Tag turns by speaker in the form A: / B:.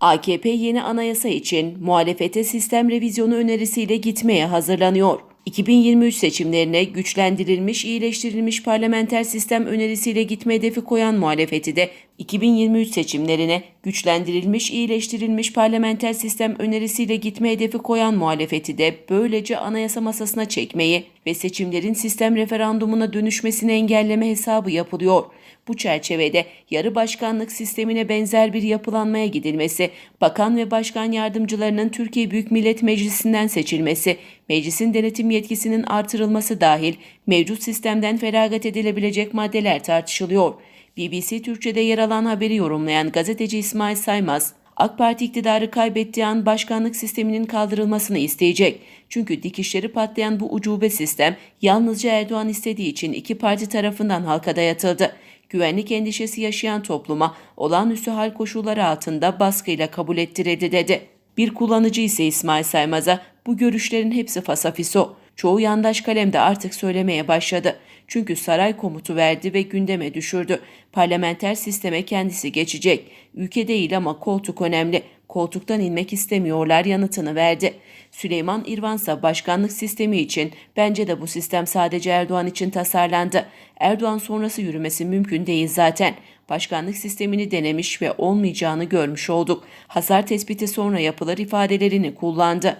A: AKP yeni anayasa için muhalefete sistem revizyonu önerisiyle gitmeye hazırlanıyor. 2023 seçimlerine güçlendirilmiş, iyileştirilmiş parlamenter sistem önerisiyle gitme hedefi koyan muhalefeti de 2023 seçimlerine güçlendirilmiş, iyileştirilmiş parlamenter sistem önerisiyle gitme hedefi koyan muhalefeti de böylece anayasa masasına çekmeyi ve seçimlerin sistem referandumuna dönüşmesini engelleme hesabı yapılıyor. Bu çerçevede yarı başkanlık sistemine benzer bir yapılanmaya gidilmesi, bakan ve başkan yardımcılarının Türkiye Büyük Millet Meclisi'nden seçilmesi, meclisin denetim yetkisinin artırılması dahil mevcut sistemden feragat edilebilecek maddeler tartışılıyor. BBC Türkçe'de yer alan haberi yorumlayan gazeteci İsmail Saymaz, AK Parti iktidarı kaybettiği an başkanlık sisteminin kaldırılmasını isteyecek. Çünkü dikişleri patlayan bu ucube sistem yalnızca Erdoğan istediği için iki parti tarafından halka dayatıldı. Güvenlik endişesi yaşayan topluma olağanüstü hal koşulları altında baskıyla kabul ettirildi dedi. Bir kullanıcı ise İsmail Saymaz'a bu görüşlerin hepsi fasafiso. Çoğu yandaş kalemde artık söylemeye başladı. Çünkü saray komutu verdi ve gündeme düşürdü. Parlamenter sisteme kendisi geçecek. Ülke değil ama koltuk önemli. Koltuktan inmek istemiyorlar yanıtını verdi. Süleyman İrvansa başkanlık sistemi için bence de bu sistem sadece Erdoğan için tasarlandı. Erdoğan sonrası yürümesi mümkün değil zaten. Başkanlık sistemini denemiş ve olmayacağını görmüş olduk. Hasar tespiti sonra yapılır ifadelerini kullandı.